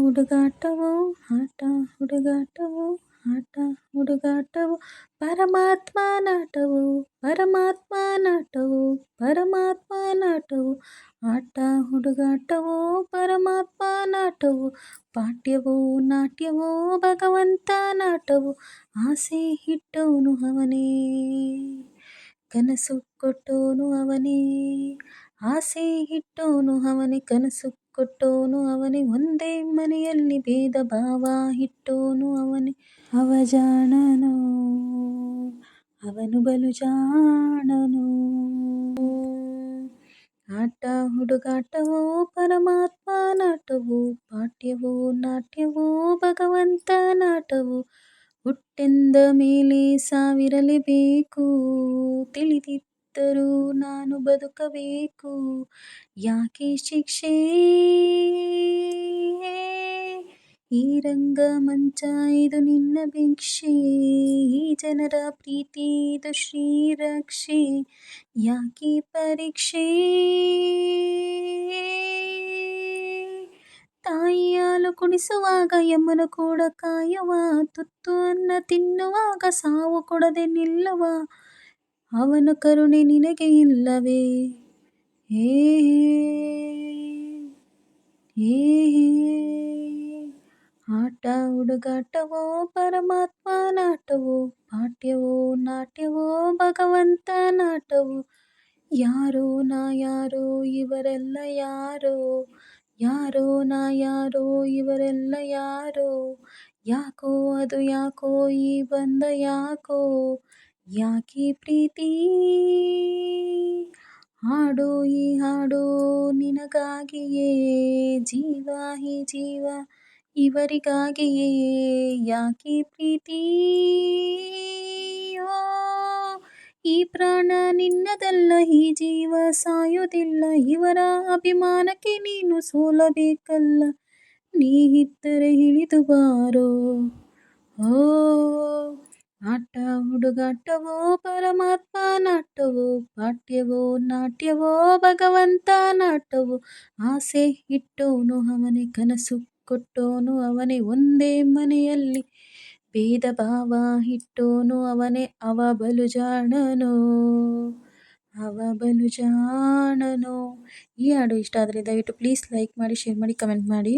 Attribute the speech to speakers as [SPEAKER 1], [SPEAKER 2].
[SPEAKER 1] ಹುಡುಗಾಟವೋ, ಆಟ ಹುಡುಗಾಟವು ಆಟ ಹುಡುಗಾಟವು. ಪರಮಾತ್ಮ ನಾಟವು ಪರಮಾತ್ಮ ನಾಟವು ಪರಮಾತ್ಮ ನಾಟವು. ಆಟ ಹುಡುಗಾಟವೋ, ಪರಮಾತ್ಮ ನಾಟವು. ಪಾಠ್ಯವೋ, ನಾಟ್ಯವೋ, ಭಗವಂತ ನಾಟವು. ಆಸೆ ಹಿಟ್ಟವನು ಅವನೇ, ಕನಸು ಕೊಟ್ಟೋನು ಅವನೇ. ಆಸೆ ಹಿಟ್ಟೋನು ಅವನೇ, ಕನಸು ಕೊಟ್ಟೋನು ಅವನೇ, ಒಂದೇ ಮನೆಯಲ್ಲಿ ಭೇದ ಭಾವ ಇಟ್ಟೋನು ಅವನೇ. ಅವ ಜಾಣನೋ, ಅವನು ಬಲು ಜಾಣನು. ಆಟ ಹುಡುಗಾಟವೋ, ಪರಮಾತ್ಮ ನಾಟವೋ, ಪಾಠ್ಯವೋ, ನಾಟ್ಯವೋ, ಭಗವಂತ ನಾಟವೋ, ಹುಟ್ಟೆಂದ ಮೇಲೆ ಸಾವಿರಲೇಬೇಕು ತಿಳಿದಿದ್ದರೂ ನಾನು ಬದುಕಬೇಕು. ಯಾಕೆ ಶಿಕ್ಷೆ? ಈ ರಂಗ ಮಂಚ ಇದು ನಿನ್ನ ಭಿಕ್ಷೆ. ಈ ಜನರ ಪ್ರೀತಿ ಇದು ಶ್ರೀರಕ್ಷೆ. ಯಾಕೆ ಪರೀಕ್ಷೆ? ತಾಯಿಯಾಲು ಕುಣಿಸುವಾಗ ಎಮ್ಮನು ಕೂಡ ಕಾಯವ. ತುತ್ತು ಅನ್ನ ತಿನ್ನುವಾಗ ಸಾವು ಕೊಡದೆ ನಿಲ್ಲವ. ಅವನ ಕರುಣೆ ನಿನಗೆ ಇಲ್ಲವೇ? ಏ ಏ ಆಟ, ಹುಡುಗಾಟವೋ, ಪರಮಾತ್ಮ ನಾಟವೋ, ಪಾಠ್ಯವೋ, ನಾಟ್ಯವೋ, ಭಗವಂತ ನಾಟವೋ, ಯಾರೋ ನಾ ಯಾರೋ, ಇವರೆಲ್ಲ ಯಾರೋ? ಯಾರೋ ನಾ ಯಾರೋ, ಇವರೆಲ್ಲ ಯಾರೋ? ಯಾಕೋ ಅದು ಯಾಕೋ, ಈ ಬಂದ ಯಾಕೋ? ಯಾಕೆ ಪ್ರೀತಿ? ಹಾಡೋ ಈ ಹಾಡೋ ನಿನಗಾಗಿಯೇ ಜೀವ ಹಿ ಜೀವ ಇವರಿಗಾಗಿಯೇ ಯಾಕೆ ಪ್ರೀತಿ? ಈ ಪ್ರಾಣ ನಿನ್ನದಲ್ಲ, ಈ ಜೀವ ಸಾಯೋದಿಲ್ಲ, ಇವರ ಅಭಿಮಾನಕ್ಕೆ ನೀನು ಸೋಲಬೇಕಲ್ಲ, ನೀ ಇದ್ದರೆ ಇಳಿದು ಬಾರೋ. ಓ ಹುಡುಗಾಟವೋ ಪರಮಾತ್ಮ ನಾಟ್ಯವೋ ಪಾಠ್ಯವೋ ನಾಟ್ಯವೋ, ಭಗವಂತ ನಾಟವೋ, ಆಸೆ ಇಟ್ಟೋನು ಅವನೇ, ಕನಸು ಕೊಟ್ಟೋನು ಅವನೇ, ಒಂದೇ ಮನೆಯಲ್ಲಿ ಭೇದ ಭಾವ ಇಟ್ಟೋನು ಅವನೇ, ಅವ ಬಲು ಜಾಣನೋ, ಅವ ಬಲು ಜಾಣನೋ. ಈ ಹಾಡು ಇಷ್ಟ ಆದರೆ ದಯವಿಟ್ಟು ಪ್ಲೀಸ್ ಲೈಕ್ ಮಾಡಿ ಶೇರ್ ಮಾಡಿ ಕಮೆಂಟ್ ಮಾಡಿ.